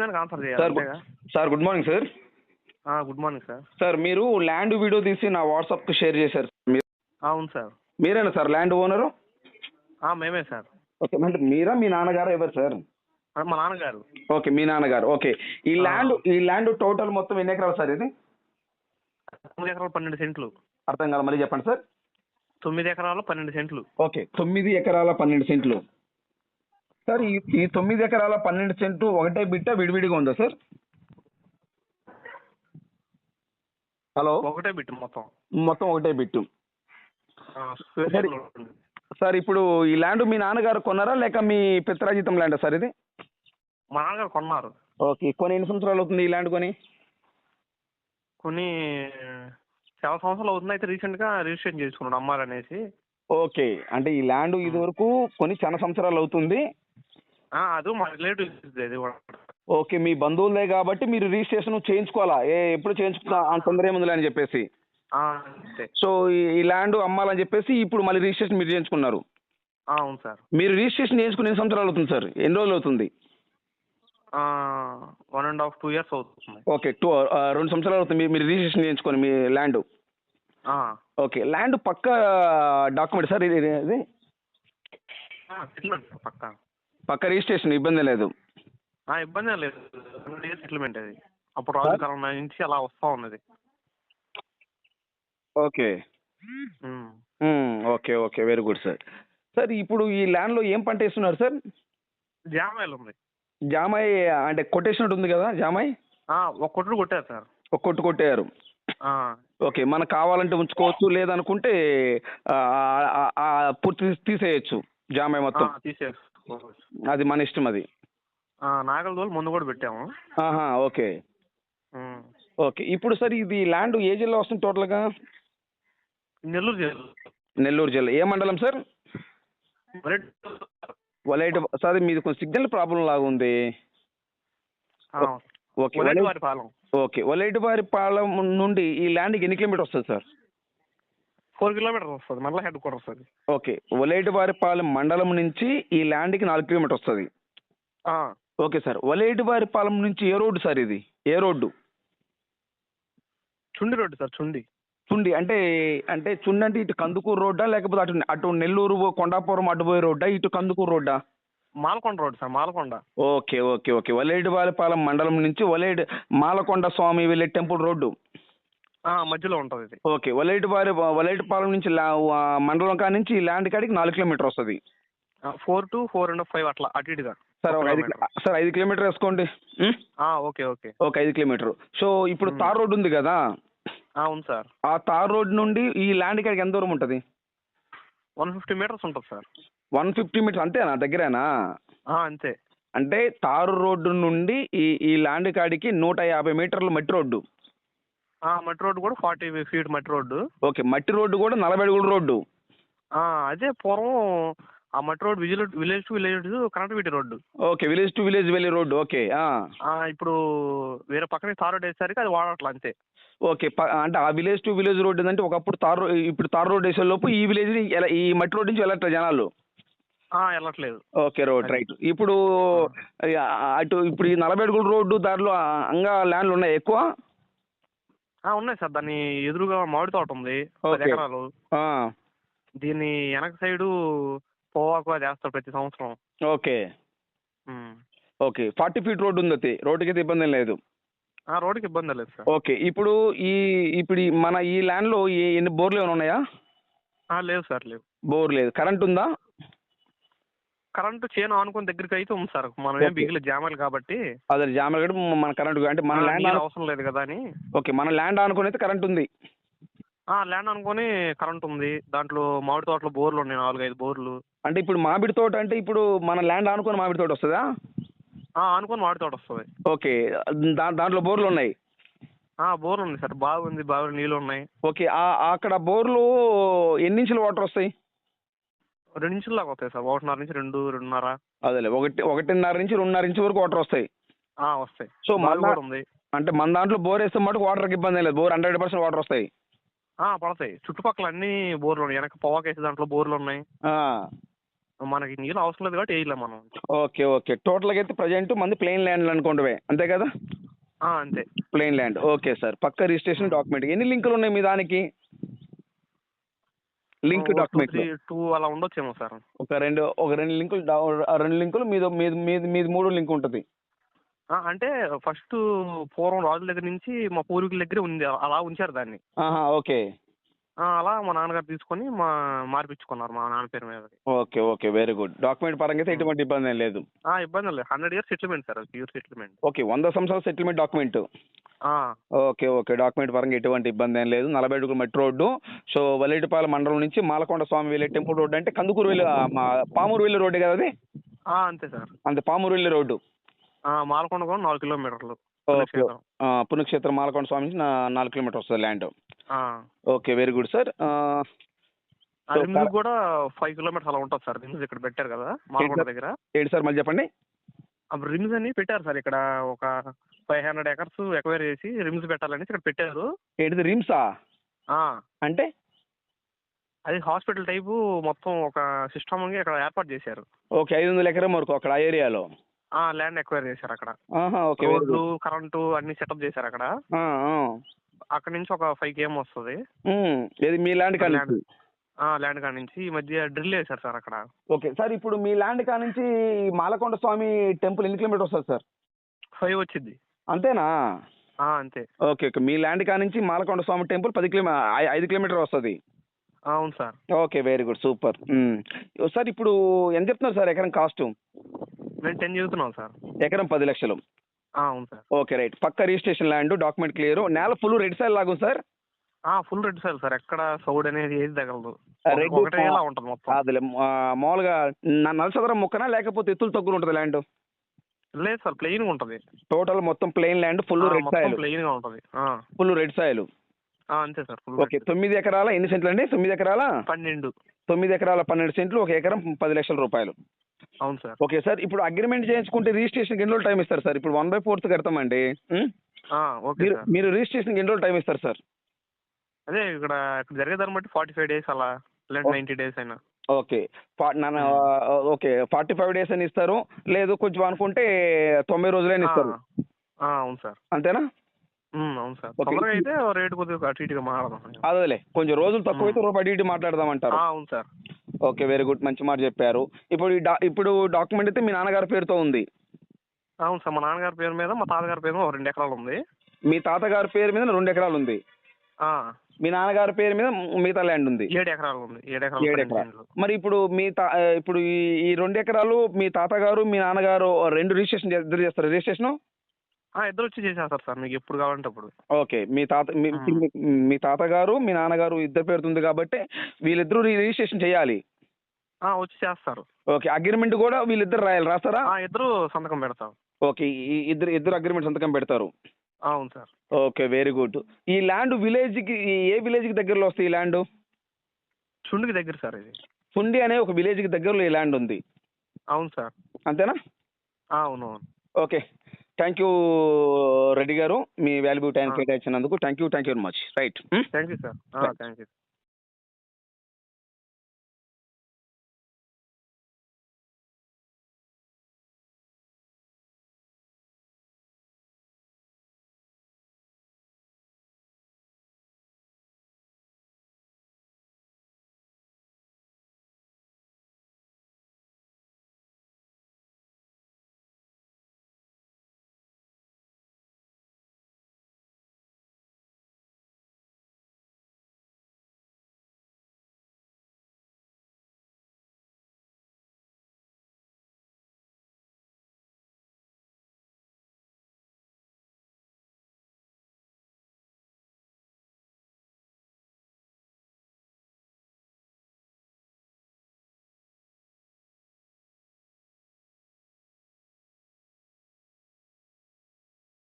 దానికి answer sir చేయాలి good sir good morning sir good morning sir sir మీరు land video తీసి నా వాట్సాప్కి షేర్ చేశారు మీరు అవును సార్ మీరేనా సార్ ల్యాండ్ ఓనరు మేమే సార్. ఓకే అంటే మీరా మీ నాన్నగారు ఎవరు సార్? మా నాన్నగారు. ఓకే మీ నాన్నగారు. ఓకే. ఈ ల్యాండ్ ఈ ల్యాండ్ టోటల్ మొత్తం ఎన్ని ఎకరాలు సార్ ఇది? తొమ్మిది ఎకరాలు పన్నెండు సెంట్లు. అర్థం కాదు మళ్ళీ చెప్పండి సార్. తొమ్మిది ఎకరాలు పన్నెండు సెంట్లు. ఓకే తొమ్మిది ఎకరాల పన్నెండు సెంట్లు. సార్ ఈ ఈ తొమ్మిది ఎకరాల పన్నెండు సెంటు ఒకటే బిట్ట విడివిడిగా ఉందా సార్? హలో? ఒకటే బిట్టు మొత్తం. మొత్తం ఒకటే బిట్టు. సరే. ఇప్పుడు ఈ ల్యాండ్ మీ నాన్నగారు కొన్నారా లేక మీ పిత్రాజితం ల్యాండ్ సార్ ఇది? మా నాన్నగారు కొన్నారు. ఓకే కొని ఎన్ని సంవత్సరాలు అవుతుంది ఈ ల్యాండ్ కొని? కొన్ని చాలా సంవత్సరాలు అవుతుంది. అయితే రీసెంట్గా రిజిస్ట్రేషన్ చేసుకున్నాడు అమ్మారనేసి ఓకే అంటే ఈ ల్యాండ్ ఇది వరకు కొని చాలా సంవత్సరాలు అవుతుంది. అది మా రిలేటివ్స్ అది కూడా. ఓకే మీ బంధువులదే కాబట్టి మీరు రిజిస్ట్రేషన్ చేయించుకోవాలా? ఏ ఎప్పుడు చేయించుకున్నా అంత తొందర ఏముందిలే అని చెప్పేసి? అంతే. సో ఈ- ల్యాండ్ అమ్మాలని చెప్పేసి ఇప్పుడు మళ్ళీ రిజిస్ట్రేషన్ మీరు చేయించుకున్నారు. అవును సార్. మీరు రిజిస్ట్రేషన్ చేయించుకుని ఎన్ని సంవత్సరాలు అవుతుంది సార్? ఎన్ని రోజులు అవుతుంది? One and half two years అవుతుంది. ఓకే టూ రెండు సంవత్సరాలు అవుతుంది మీరు రిజిస్ట్రేషన్ చేయించుకొని మీ ల్యాండ్. ఓకే ల్యాండ్ పక్క డాక్యుమెంట్ సార్ ఇది పక్కా. పక్క రిజిస్ట్రేషన్ ఇబ్బంది లేదు. ఆ, ఇబ్బంది లేదు. సెటిల్మెంట్ అది. అప్పుడు రాజు కాలం నుంచి అలా వస్తా ఉన్నది. Okay. Okay okay. Very good sir sir ఇప్పుడు ఈ ల్యాండ్లో ఏం పంట వేస్తున్నారు సార్ జామాయిల్ ఉంది. జామాయి అంటే కొట్టేసినట్టు ఉంది కదా జామాయి? ఆ, ఒక కొట్టుడు కొట్టారు సార్ ఒక కొట్టు కొట్టారు. ఓకే మనకు కావాలంటే ఉంచుకోవచ్చు లేదనుకుంటే పూర్తి తీసి- తీసేయచ్చు జామాయి మొత్తం. తీసేసుకోవచ్చు అది మన ఇష్టం అది. నాగల దోలు ముందు కూడా పెట్టాము. ఆహా ఓకే. ఓకే ఇప్పుడు సార్ ఇది ల్యాండ్ ఏ జిల్లా వస్తుంది టోటల్గా? నెల్లూరు జిల్లా. నెల్లూరు జిల్లా. ఏ మండలం సార్? వలైట్ సార్ మీది కొంచెం సిగ్నల్ ప్రాబ్లం లాగా ఉంది. ఓకే ఉలటి వలైట్ వారి పాలెం ఓకే వలైటివారి పాలెం నుండి ఈ ల్యాండ్కి ఎన్ని కిలోమీటర్ వస్తుంది సార్? ఫోర్ కిలోమీటర్స్ వస్తుంది మళ్ళీ హెడ్ క్వార్టర్ వస్తుంది. ఓకే వలైటివారిపాలెం మండలం నుంచి ఈ ల్యాండ్కి నాలుగు కిలోమీటర్ వస్తుంది. ఓకే సార్ వలైటివారిపాలెం నుంచి ఏ రోడ్డు సార్ ఇది? ఏ road? Chundi road sir Chundi. Chundi అంటే అంటే చుండి అంటే ఇటు కందుకూరు రోడ్డా లేకపోతే అటు అటు నెల్లూరు కొండాపురం అటు పోయే రోడ్డా ఇటు Kandukur రోడ్డా? Malakonda road sir Malakonda. Okay okay okay Valetivaripalem మండలం నుంచి వలేటి మాలకొండ స్వామి వెళ్ళే టెంపుల్ రోడ్డు. మధ్యలో ఉంటుంది ఇది. ఓకే వలేటివారి వలేటిపాలెం నుంచి మండలం కాడి నుంచి ల్యాండ్ కాడికి నాలుగు కిలోమీటర్ వస్తుంది. Four to four and five అట్లా అటు ఇటుగా సార్ ఒక ఐదు. సార్ ఐదు కిలోమీటర్ వేసుకోండి. Okay okay. ఓకే ఐదు కిలోమీటర్. సో ఇప్పుడు తార్ రోడ్ ఉంది కదా? అవును సార్. ఆ తార్ రోడ్ నుండి ఈ ల్యాండ్ కాడికి ఎంత దూరం ఉంటుంది? వన్ ఫిఫ్టీ మీటర్స్ ఉంటుంది సార్. వన్ ఫిఫ్టీ మీటర్స్ అంతేనా? దగ్గరేనా? అంతే. అంటే తారు రోడ్డు నుండి ఈ ఈ ల్యాండ్ కాడికి నూట యాభై మీటర్లు మట్టి రోడ్డు. మట్టి రోడ్డు కూడా ఫార్టీ ఫీట్ మట్టి రోడ్డు. ఓకే మట్టి రోడ్డు కూడా నలభై అడుగుల రోడ్డు. అదే పూర్వం ఆ మట్టి road whistle village to village connectivity road. Okay village to village వెళ్ళే రోడ్డు ఓకే ఇప్పుడు వేరే పక్కన తార్ రోడ్ వేసేసరికి అది వాడట్లా అంతే. ఓకే అంటే ఆ విలేజ్ టు విలేజ్ రోడ్ ఏంటంటే ఒకప్పుడు తార్ ఇప్పుడు తార్ రోడ్ వేసే లోపు ఈ విలేజ్ ఈ మట్టి రోడ్ నుంచి వెళ్ళట్లేదు జనాలు. వెళ్ళట్లేదు. Okay road right. ఇప్పుడు అటు ఇప్పుడు ఈ నలభై అడుగుల రోడ్డు దారిలో అంగా ల్యాండ్లు ఉన్నాయి ఎక్కువ. ఉన్నాయి సార్. దాని ఎదురుగా మామిడి తోట ఉంది. పది. ఎకరాలు. ఆ, దీని వెనక సైడు పోవాకు అది వేస్తారు ప్రతి సంవత్సరం. Okay. Okay. Forty feet road ఉంది అది రోడ్డుకి అయితే ఇబ్బంది లేదు. ఆ రోడ్డుకి ఇబ్బంది లేదు సార్. ఓకే. ఇప్పుడు ఈ ఇప్పుడు మన ఈ ల్యాండ్లో ఎన్ని బోర్లు ఏమైనా ఉన్నాయా? లేదు సార్ లేవు. బోర్ లేదు. కరెంట్ ఉందా? కరెంటు చేను ఆనుకుని దగ్గరికి అయితే ఉంది సార్. మనం ఏం. బిగిలి జామాలు కాబట్టి. అదే జామలగడ మన కరెంట్ అంటే మన ల్యాండ్ అవసరం లేదు కదా అని. ఓకే మన ల్యాండ్ అనుకుని అయితే కరెంట్ ఉంది. ఆ ల్యాండ్ అనుకొని కరెంట్ ఉంది. దాంట్లో మామిడి తోటలో బోర్లు ఉన్నాయి నాలుగైదు బోర్లు. అంటే ఇప్పుడు మామిడి తోట అంటే ఇప్పుడు మన ల్యాండ్ ఆనుకొని మామిడి తోట వస్తుందా? ఆ అనుకొని మామిడి తోట వస్తుంది. ఓకే దా దాంట్లో బోర్లు ఉన్నాయి? ఆ బోర్లు ఉంది సార్. బాగుంది బాగా నీళ్ళు ఉన్నాయి. ఓకే ఆ- అక్కడ బోర్లు ఎన్ని ఇంచుల వాటర్ వస్తాయి? రెండు ఇంచుల దాకా వస్తాయి సార్. ఒకటిన్నర నుంచి రెండు రెండున్నర. అదేలే. ఒకటి ఒకటిన్నర నుంచి రెండున్నర ఇంచు వరకు వాటర్ వస్తాయి. ఆ, వస్తాయి. సో బావి మన కూడా ఉంది. అంటే మన దాంట్లో బోర్ వేస్తే మటుకు వాటర్కి ఇబ్బంది ఏం లేదు. బోర్ హండ్రెడ్ పర్సెంట్ వాటర్ వస్తాయి. ఆ, పడతాయి. చుట్టుపక్కల అన్ని బోర్లు ఉన్నాయి. వెనక పొవాకు వేసే దాంట్లో బోర్లు ఉన్నాయి. మనకి నీళ్ళు అవసరం లేదు కాబట్టి వేయలేం మనం. Okay okay. టోటల్గా అయితే ప్రజెంట్ మంది ప్లెయిన్ ల్యాండ్ అనుకోండివే అంతే కదా? ఆ, అంతే. Plain land okay sir. పక్క రిజిస్ట్రేషన్ డాక్యుమెంట్ ఎన్ని లింకులు ఉన్నాయి మీ దానికి? లింక్ డాక్యుమెంట్ టూ అలా ఉండొచ్చేమో సార్. ఒక రెండు ఒక రెండు లింకులు రెండు లింకులు మీద మీది మీది మూడు లింక్ ఉంటుంది. అంటే ఫస్ట్ పూర్వం రాజుల దగ్గర నుంచి మా పూర్వీకుల దగ్గర ఉంది అలా ఉంచారు దాన్ని. ఓకే. అలా మా నాన్నగారు తీసుకొని మా మార్పించుకున్నారు మా నాన్న పేరు మీద okay okay very good. Document పరంగా అయితే ఎటువంటి ఇబ్బంది ఏం లేదు. ఆ, ఇబ్బంది లేదు. Hundred years settlement sir pure settlement. Okay వంద సంవత్సరాల settlement document. Okay okay document పరంగా ఎటువంటి ఇబ్బంది ఏం లేదు. నలభై అడుగుల మెట్రో రోడ్డు. సో వల్లేటిపాలెం మండలం నుంచి మాలకొండ స్వామి వెళ్ళే టెంపుల్ రోడ్డు అంటే కందుకూరు వెళ్ళే పామూరు వెళ్ళే రోడ్డు కదా అది? అంతే సార్. అంతే పామూరు వెళ్ళే రోడ్డు. మాలకొండ కూడా నాలుగు కిలోమీటర్లు. పుణ్యక్షేత్రం. మాలకొండ స్వామి నుంచి నాలుగు కిలోమీటర్ వస్తుంది land. Okay very good sir. కూడా ఫైవ్ కిలోమీటర్స్ అలా ఉంటుంది సార్ రిమ్స్ ఇక్కడ పెట్టారు కదా మాలకొండ? దగ్గర. ఏంటి సార్ మళ్ళీ చెప్పండి? అప్పుడు రిమ్స్ అని పెట్టారు సార్ ఇక్కడ ఒక ఫైవ్ హండ్రెడ్ ఎకర్స్ ఎక్వైర్ చేసి రిమ్స్ పెట్టాలని ఇక్కడ పెట్టారు. ఏంటిది రిమ్సా? అంటే? అది హాస్పిటల్ టైపు మొత్తం ఒక సిస్టమ్ ఇక్కడ ఏర్పాటు చేశారు. ఓకే ఐదు వందల ఎకరం వరకు అక్కడ ఆ ఏరియాలో. ల్యాండ్ ఎక్వైర్ చేశారు అక్కడ. ఓకే రోడ్లు కరెంటు అన్ని సెటప్ చేశారు అక్కడ. అక్కడ నుంచి ఒక ఫైవ్ కేఎం వస్తుంది. ఏది మీ ల్యాండ్ ల్యాండ్ ల్యాండ్ కాడ నుంచి. ఈ మధ్య డ్రిల్ వేశారు సార్ అక్కడ. ఓకే సార్ ఇప్పుడు మీ ల్యాండ్ కా నుంచి మాలకొండ స్వామి టెంపుల్ ఎన్ని కిలోమీటర్ వస్తుంది సార్? ఫైవ్ వచ్చింది అంతేనా? ఆ, అంతే. Okay okay. మీ ల్యాండ్ కా నుంచి మాలకొండ స్వామి టెంపుల్ పది కిలోమీ ఐ- ఐదు కిలోమీటర్ వస్తుంది. అవును sir. Okay very good super. Sir ఇప్పుడు ఎంత చెప్తున్నారు సార్ ఎకరం కాస్ట్? నేను టెన్ చదువుతున్నాను సార్. ఎకరం పది లక్షలు. అవును సార్. Okay right. పక్క రిజిస్ట్రేషన్ ల్యాండ్ డాక్యుమెంట్ క్లియర్. నేల ఫుల్ రెడ్ సైడ్ లాగు సార్? ఆ ఫుల్ రెడ్ సార్ సార్. ఎక్కడ సౌడ్ అనేది ఏది తగలదు. రెడ్ ఉంటుంది మొత్తం? అదిలే. మామూలుగా నా నలసదరం మొక్కనా లేకపోతే ఎత్తులు తగ్గులు ఉంటుంది ల్యాండ్? లేదు సార్ ప్లెయిన్ ఉంటుంది. టోటల్ మొత్తం plain land full red soil. ప్లెయిన్గా ఉంటుంది ఫుల్ రెడ్ సాయిల్. అంతే సార్ ఓకే తొమ్మిది ఎకరాల ఎన్ని సెంట్లు అండి తొమ్మిది ఎకరాల? పన్నెండు. తొమ్మిది ఎకరాల పన్నెండు సెంట్లు ఒక ఎకరం పది లక్షల రూపాయలు. అవును సార్. ఓకే సార్ ఇప్పుడు అగ్రిమెంట్ చేయించుకుంటే రిజిస్ట్రేషన్కి ఎన్ని రోజులు టైం ఇస్తారు సార్? ఇప్పుడు వన్ బై ఫోర్త్ కడతామండి. ఓకే మీరు రిజిస్ట్రేషన్కి ఎన్ని రోజులు టైం ఇస్తారు సార్? అదే ఇక్కడ ఇక్కడ జరిగేదాన్ని బట్టి ఫార్టీ ఫైవ్ డేస్ అలా లేదా ఓ- నైంటీ డేస్ అయినా. ఓకే. నన్ను ఓకే. ఫార్టీ ఫైవ్ డేస్ అని ఇస్తారు లేదు కొంచెం అనుకుంటే తొంభై రోజులైనా ఇస్తారు. అవును సార్. అంతేనా? అవును సార్. తొందరగా అయితే రేటు కొద్దిగా అటు ఇటుగా మారదాం అదేలే. కొంచెం రోజులు తక్కువైతే రూపాయి అటు ఇటు మాట్లాడదామంటారు. అవును సార్. ఓకే వెరీ గుడ్ మంచి మాట చెప్పారు. ఇప్పుడు ఇప్పుడు డాక్యుమెంట్ అయితే మీ నాన్నగారి పేరుతో ఉంది. అవును సార్ మా నాన్నగారి పేరు మీద మా తాతగారి పేరు మీద రెండు ఎకరాలు ఉంది. మీ తాతగారి పేరు మీద రెండు ఎకరాలు ఉంది. ఆ, మీ నాన్నగారి పేరు మీద మిగతా ల్యాండ్ ఉంది. ఏడు ఎకరాలు ఉంది. ఏడు ఎకరాలు ఏడు ఎకరాలు. మరి ఇప్పుడు మీ తా ఇప్పుడు ఈ రెండు ఎకరాలు మీ తాతగారు మీ నాన్నగారు రెండు రిజిస్ట్రేషన్ ఇద్దరు చేస్తారు. రిజిస్ట్రేషన్? ఇద్దరు వచ్చి చేసేస్తారు సార్ మీకు ఎప్పుడు కావాలంటే అప్పుడు ఓకే మీ తాత మీ. మీ- మీ తాతగారు మీ నాన్నగారు ఇద్దరు పేరుతుంది కాబట్టి వీళ్ళిద్దరూ రి- రిజిస్ట్రేషన్ చేయాలి. ఆ, వచ్చి చేస్తారు. ఓకే అగ్రిమెంట్ కూడా వీళ్ళిద్దరు రాయాలి రాస్తారా? ఆ, ఇద్దరు సంతకం పెడతారు. ఓకే ఈ ఇద్దరు ఇద్దరు అగ్రిమెంట్ సంతకం పెడతారు. అవును సార్. Okay very good. ఈ ల్యాండ్ విలేజ్కి ఏ విలేజ్కి దగ్గరలో వస్తుంది ఈ ల్యాండ్? చుండుకి దగ్గర సార్ ఇది. సుండి అనే ఒక విలేజ్కి దగ్గరలో ఈ ల్యాండ్ ఉంది. అవును సార్. అంతేనా? ఆ, అవును అవును. Okay. Thank you Reddy garu. Me valuable time. కేటాయించినందుకు thank you thank you very much right thank you sir. Thank you